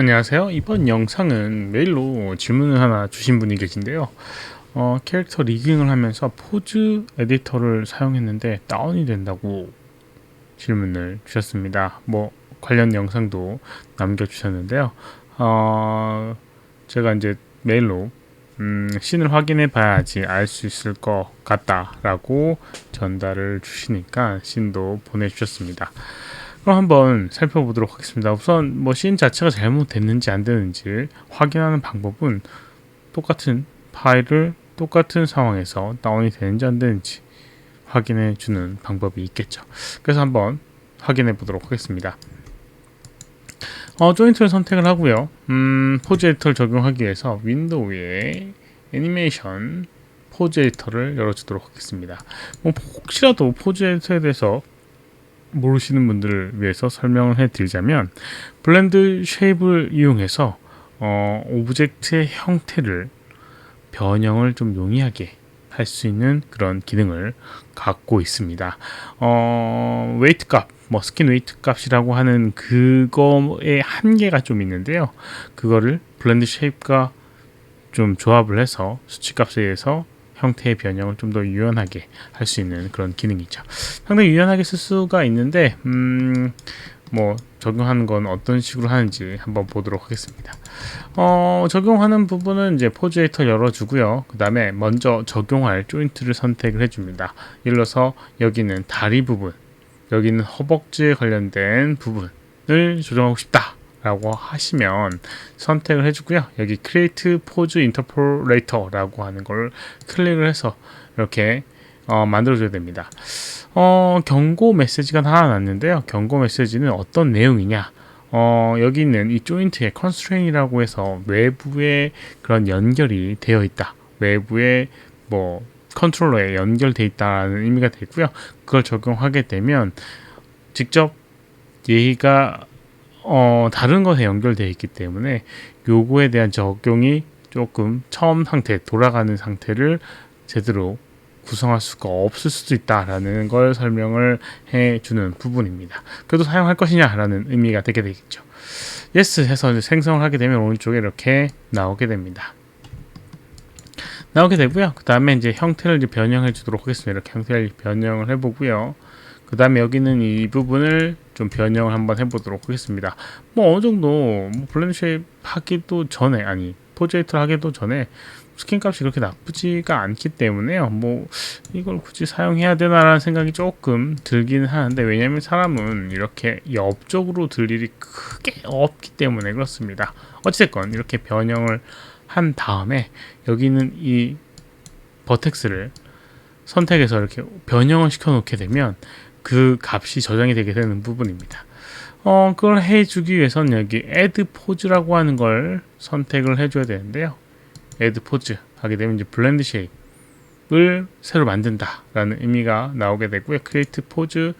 안녕하세요. 이번 영상은 메일로 질문을 하나 주신 분이 계신데요. 어, 캐릭터 리깅을 하면서 포즈 에디터를 사용했는데 다운이 된다고 질문을 주셨습니다. 뭐 관련 영상도 남겨주셨는데요. 어, 제가 이제 메일로 음, 씬을 확인해 봐야지 알 수 있을 것 같다라고 전달을 주시니까 씬도 보내주셨습니다. 그럼 한번 살펴보도록 하겠습니다. 우선 뭐씬 자체가 잘못됐는지 안 되는지 확인하는 방법은 똑같은 파일을 똑같은 상황에서 다운이 되는지 안 되는지 확인해 주는 방법이 있겠죠. 그래서 한번 확인해 보도록 하겠습니다. 어, 조인트를 선택을 하고요. 음, 포즈 에디터를 적용하기 위해서 윈도우에 애니메이션 포즈 에디터를 열어주도록 하겠습니다. 뭐 혹시라도 포즈 에디터에 대해서 모르시는 분들을 위해서 설명을 해드리자면 블렌드 쉐입을 이용해서 어, 오브젝트의 형태를 변형을 좀 용이하게 할 수 있는 그런 기능을 갖고 있습니다. 어, 웨이트 값, 뭐 스킨 웨이트 값이라고 하는 그거의 한계가 좀 있는데요. 그거를 블렌드 쉐입과 좀 조합을 해서 수치 값에 의해서 형태의 변형을 좀 더 유연하게 할 수 있는 그런 기능이죠. 상당히 유연하게 쓸 수가 있는데 음, 뭐 적용하는 건 어떤 식으로 하는지 한번 보도록 하겠습니다. 어, 적용하는 부분은 이제 포즈에이터 열어주고요. 그 다음에 먼저 적용할 조인트를 선택을 해줍니다. 예를 들어서 여기는 다리 부분, 여기는 허벅지에 관련된 부분을 조정하고 싶다. 라고 하시면 선택을 해주고요. 여기 Create Pose Interpolator라고 하는 걸 클릭을 해서 이렇게 어, 만들어줘야 됩니다. 어, 경고 메시지가 하나 났는데요. 경고 메시지는 어떤 내용이냐? 어, 여기 있는 이 조인트의 constraint이라고 해서 외부에 그런 연결이 되어 있다. 외부에 뭐 컨트롤러에 연결돼 있다는 의미가 되고요. 그걸 적용하게 되면 직접 얘가 어, 다른 것에 연결되어 있기 때문에 요거에 대한 적용이 조금 처음 상태, 돌아가는 상태를 제대로 구성할 수가 없을 수도 있다라는 걸 설명을 해주는 부분입니다. 그래도 사용할 것이냐라는 의미가 되게 되겠죠. yes 해서 생성을 하게 되면 오른쪽에 이렇게 나오게 됩니다. 나오게 되고요. 그 다음에 이제 형태를 이제 변형해 주도록 하겠습니다. 이렇게 형태를 변형을 해보고요. 그 다음에 여기는 이 부분을 좀 변형을 한번 해보도록 하겠습니다. 뭐 어느 정도 뭐 블렌드 쉐입 하기도 전에 아니 포제이트를 하기도 전에 스킨 값이 그렇게 나쁘지가 않기 때문에요. 뭐 이걸 굳이 사용해야 되나라는 생각이 조금 들기는 하는데 왜냐면 사람은 이렇게 옆쪽으로 들 일이 크게 없기 때문에 그렇습니다. 어찌됐건 이렇게 변형을 한 다음에 여기는 이 버텍스를 선택해서 이렇게 변형을 시켜 놓게 되면 그 값이 저장이 되게 되는 부분입니다. 어, 그걸 해주기 위해서는 여기 add pose라고 하는 걸 선택을 해줘야 되는데요. add pose 하게 되면 이제 blend shape을 새로 만든다라는 의미가 나오게 되고요. create pose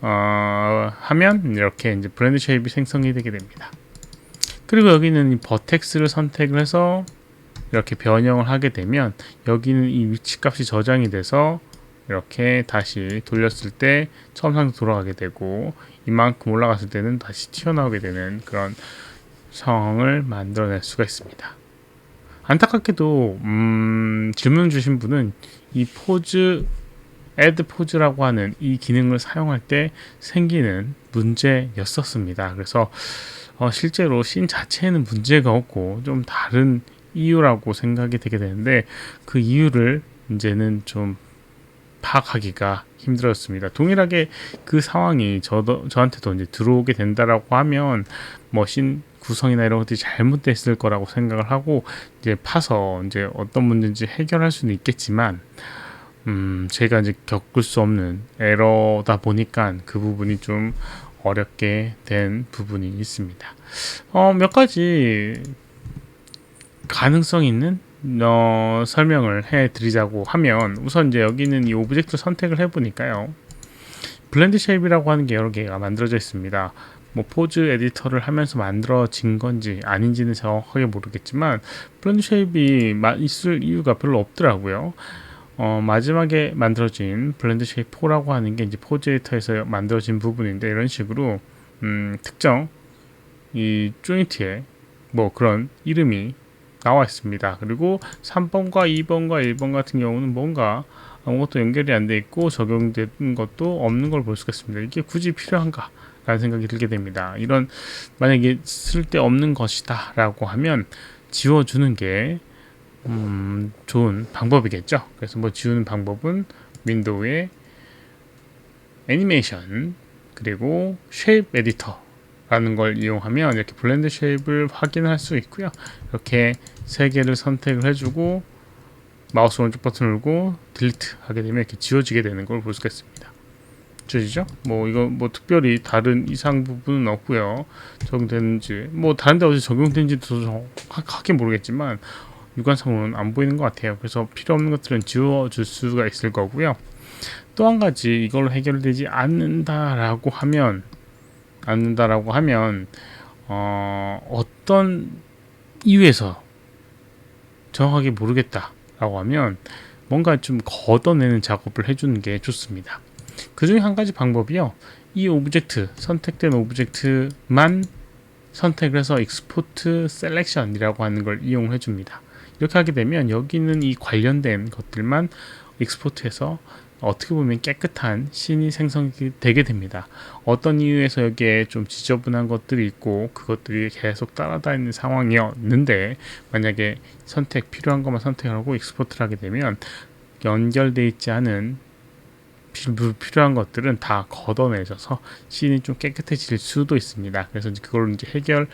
어, 하면 이렇게 이제 blend shape이 생성이 되게 됩니다. 그리고 여기는 이 버텍스를 선택을 해서 이렇게 변형을 하게 되면 여기는 이 위치 값이 저장이 돼서 이렇게 다시 돌렸을 때 처음 상태 돌아가게 되고 이만큼 올라갔을 때는 다시 튀어나오게 되는 그런 상황을 만들어낼 수가 있습니다. 안타깝게도 음, 질문 주신 분은 이 포즈 add 포즈라고 하는 이 기능을 사용할 때 생기는 문제였었습니다. 그래서 어, 실제로 씬 자체에는 문제가 없고 좀 다른 이유라고 생각이 되게 되는데 그 이유를 이제는 좀 파악하기가 힘들었습니다. 동일하게 그 상황이 저도 저한테도 이제 들어오게 된다라고 하면 머신 구성이나 이런 것들이 잘못됐을 거라고 생각을 하고 이제 파서 이제 어떤 문제인지 해결할 수는 있겠지만 음 제가 이제 겪을 수 없는 에러다 보니까 그 부분이 좀 어렵게 된 부분이 있습니다. 어, 몇 가지 가능성 있는 어, 설명을 해 드리자고 하면 우선 이제 여기는 이 오브젝트 선택을 해 보니까요. 블렌드 쉐입이라고 하는 게 여러 개가 만들어져 있습니다. 뭐 포즈 에디터를 하면서 만들어진 건지 아닌지는 정확하게 모르겠지만 블렌드 쉐입이 있을 이유가 별로 없더라고요. 어, 마지막에 만들어진 블렌드 쉐입 4라고 하는 게 이제 포즈 에디터에서 만들어진 부분인데 이런 식으로 음, 특정 이 조인트에 뭐 그런 이름이 나와 있습니다. 그리고 3번과 2번과 1번 같은 경우는 뭔가 아무것도 연결이 안 돼 있고 적용된 것도 없는 걸 볼 수가 있습니다. 이게 굳이 필요한가? 라는 생각이 들게 됩니다. 이런 만약에 쓸데없는 것이다 라고 하면 지워주는 게 음, 좋은 방법이겠죠. 그래서 뭐 지우는 방법은 윈도우의 애니메이션 그리고 쉐입 에디터 라는 걸 이용하면 이렇게 블렌드 쉐입을 확인할 수 있고요. 이렇게 세 개를 선택을 해주고 마우스 오른쪽 버튼 누르고 딜리트 하게 되면 이렇게 지워지게 되는 걸 볼 수가 있습니다. 지워지죠? 뭐 이거 뭐 특별히 다른 이상 부분은 없고요. 적용되는지 뭐 다른 데 어디 적용되는지도 정확하게 모르겠지만 육안상으로는 안 보이는 것 같아요. 그래서 필요 없는 것들은 지워줄 수가 있을 거고요. 또 한 가지 이걸로 해결되지 않는다라고 하면 않는다라고 하면 어, 어떤 이유에서 정확하게 모르겠다라고 하면 뭔가 좀 걷어내는 작업을 해주는 게 좋습니다. 그 중에 한 가지 방법이요. 이 오브젝트 선택된 오브젝트만 선택을 해서 익스포트 셀렉션이라고 하는 걸 이용해 줍니다. 이렇게 하게 되면 여기 는 이 관련된 것들만 익스포트해서 어떻게 보면 깨끗한 씬이 생성되게 됩니다. 어떤 이유에서 여기에 좀 지저분한 것들이 있고 그것들이 계속 따라다니는 상황이었는데 만약에 선택 필요한 것만 선택하고 익스포트를 하게 되면 연결돼 있지 않은 필요한 것들은 다 걷어내져서 씬이 좀 깨끗해질 수도 있습니다. 그래서 그걸 이제 해결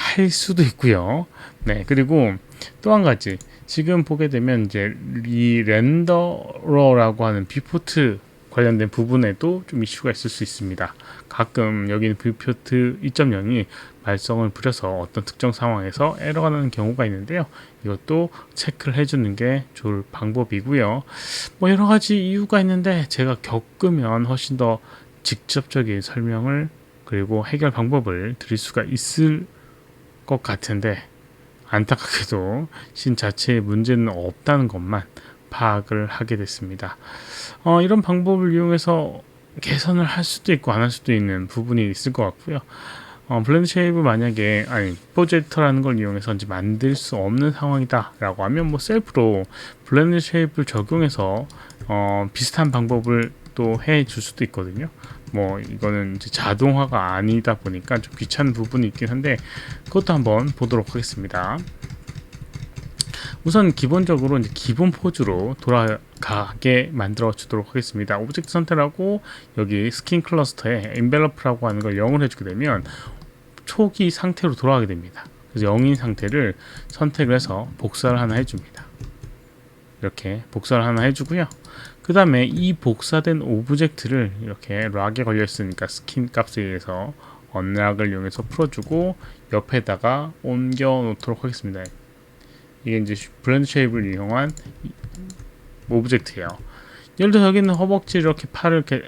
할 수도 있고요. 네, 그리고 또 한 가지 지금 보게 되면 이제 이 렌더러라고 하는 비포트 관련된 부분에도 좀 이슈가 있을 수 있습니다. 가끔 여기는 비포트 2.0이 말썽을 부려서 어떤 특정 상황에서 에러가 나는 경우가 있는데요. 이것도 체크를 해주는 게 좋을 방법이고요. 뭐 여러 가지 이유가 있는데 제가 겪으면 훨씬 더 직접적인 설명을 그리고 해결 방법을 드릴 수가 있을 것 같은데 안타깝게도 신 자체에 문제는 없다는 것만 파악을 하게 됐습니다. 어, 이런 방법을 이용해서 개선을 할 수도 있고 안 할 수도 있는 부분이 있을 것 같고요. 어, 블렌드 쉐이브 만약에 아니 프로젝터라는 걸 이용해서 이제 만들 수 없는 상황이다라고 하면 뭐 셀프로 블렌드 쉐이브를 적용해서 어, 비슷한 방법을 또 해 줄 수도 있거든요. 뭐 이거는 자동화가 아니다 보니까 좀 귀찮은 부분이 있긴 한데 그것도 한번 보도록 하겠습니다. 우선 기본적으로 이제 기본 포즈로 돌아가게 만들어 주도록 하겠습니다. 오브젝트 선택하고 여기 스킨 클러스터에 인벨로프라고 하는 걸 0을 해주게 되면 초기 상태로 돌아가게 됩니다. 그래서 0인 상태를 선택을 해서 복사를 하나 해줍니다. 이렇게 복사를 하나 해주고요. 그 다음에 이 복사된 오브젝트를 이렇게 락에 걸려 있으니까 스킨 값에 의해서 언락을 이용해서 풀어주고 옆에다가 옮겨 놓도록 하겠습니다. 이게 이제 블렌드 쉐입을 이용한 오브젝트예요. 예를 들어 여기는 허벅지 이렇게 팔을 이렇게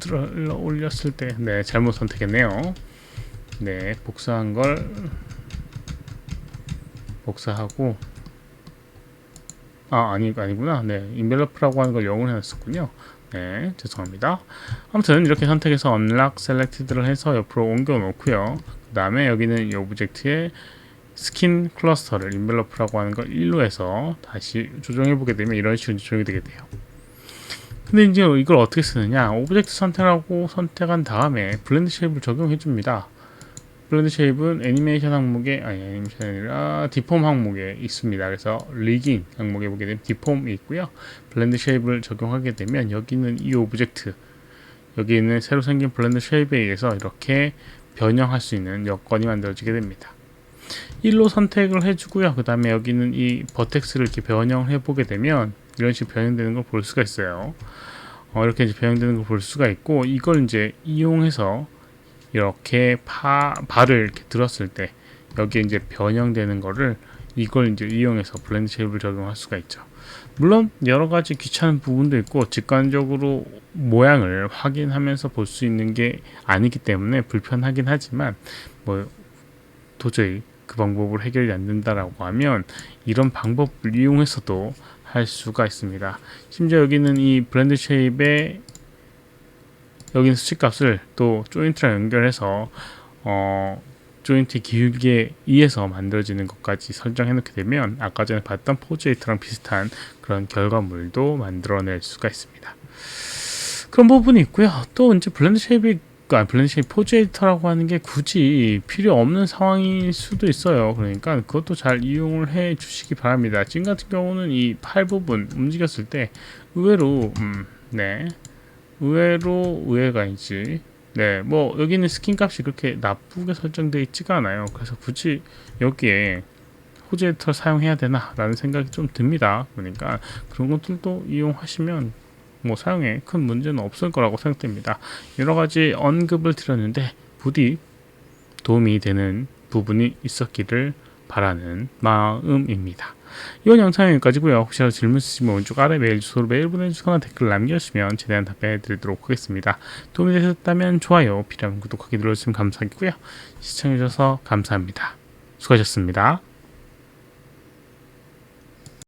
들어 올렸을 때, 네 잘못 선택했네요. 네 복사한 걸 복사하고 아 아니 아니구나. 네 인벨로프라고 하는 걸 영어로 해놨었군요. 네 죄송합니다. 아무튼 이렇게 선택해서 unlock selected를 해서 옆으로 옮겨 놓고요. 그 다음에 여기는 이 오브젝트에 스킨 클러스터를 인벨로프라고 하는 걸 1로 해서 다시 조정해 보게 되면 이런 식으로 조정이 되게 돼요. 근데 이제 이걸 어떻게 쓰느냐 오브젝트 선택하고 선택한 다음에 블렌드 쉐입을 적용해 줍니다. 블렌드 쉐입은 애니메이션 항목에 아니 애니메이션이 아니라 디폼 항목에 있습니다. 그래서 리깅 항목에 보게 되면 디폼이 있고요. 블렌드 쉐입을 적용하게 되면 여기 는 이 오브젝트 여기 있는 새로 생긴 블렌드 쉐입에 의해서 이렇게 변형할 수 있는 여건이 만들어지게 됩니다. 1로 선택을 해주고요. 그 다음에 여기는 이 버텍스를 이렇게 변형을 해보게 되면 이런 식으로 변형되는 걸 볼 수가 있어요. 어, 이렇게 이제 변형되는 걸 볼 수가 있고 이걸 이제 이용해서 이렇게 파, 발을 이렇게 들었을 때 여기에 이제 변형되는 거를 이걸 이제 이용해서 블렌드 쉐입을 적용할 수가 있죠. 물론 여러 가지 귀찮은 부분도 있고 직관적으로 모양을 확인하면서 볼 수 있는 게 아니기 때문에 불편하긴 하지만 뭐 도저히 그 방법을 해결이 안 된다라고 하면 이런 방법을 이용해서도 할 수가 있습니다. 심지어 여기는 이 브랜드 쉐입에 여기는 수치 값을 또 조인트랑 연결해서 어 조인트 기울기에 의해서 만들어지는 것까지 설정해 놓게 되면 아까 전에 봤던 포즈에이터랑 비슷한 그런 결과물도 만들어낼 수가 있습니다. 그런 부분이 있고요. 또 이제 블렌드 쉐입이 아, 블렌드 쉐입 포즈 에이터라고 하는 게 굳이 필요 없는 상황일 수도 있어요. 그러니까 그것도 잘 이용을 해 주시기 바랍니다. 지금 같은 경우는 이 팔 부분 움직였을 때 의외로 음, 네. 의외로 의외가 있지. 네, 뭐 여기는 스킨 값이 그렇게 나쁘게 설정되어 있지가 않아요. 그래서 굳이 여기에 호제터를 사용해야 되나 라는 생각이 좀 듭니다. 그러니까 그런 것들도 이용하시면 뭐 사용에 큰 문제는 없을 거라고 생각됩니다. 여러 가지 언급을 드렸는데 부디 도움이 되는 부분이 있었기를 바라는 마음입니다. 이번 영상은 여기까지고요. 혹시라도 질문 있으시면 오른쪽 아래 메일 주소로 메일 보내주시거나 댓글 남겨주시면 최대한 답변해 드리도록 하겠습니다. 도움이 되셨다면 좋아요, 필요하면 구독하기 눌러주시면 감사하겠고요. 시청해주셔서 감사합니다. 수고하셨습니다.